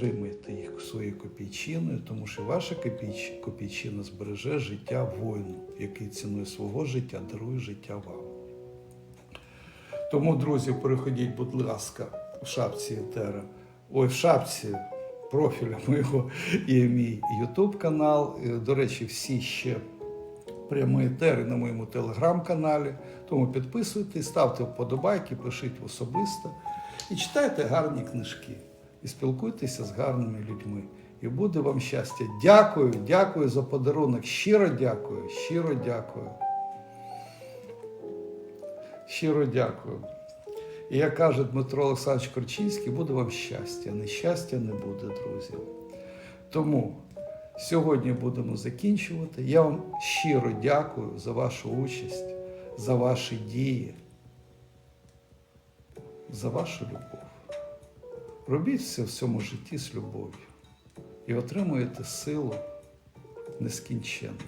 підтримуйте їх своєю копійчиною, тому що ваша копійч... копійчина збереже життя воїну, який ціною свого життя дарує життя вам. Тому, друзі, переходіть, будь ласка, в шапці Етера, ой, в шапці профіля моєго є мій YouTube канал. Е, До речі, всі ще прямі етери на моєму телеграм-каналі. Тому підписуйтесь, ставте вподобайки, пишіть особисто і читайте гарні книжки. І спілкуйтеся з гарними людьми. І буде вам щастя. Дякую, дякую за подарунок. Щиро дякую, щиро дякую. Щиро дякую. І як каже Дмитро Олександрович Корчинський, буде вам щастя. Нещастя не буде, друзі. Тому сьогодні будемо закінчувати. Я вам щиро дякую за вашу участь, за ваші дії, за вашу любов. Робіть все в цьому житті з любов'ю і отримуєте силу нескінченну.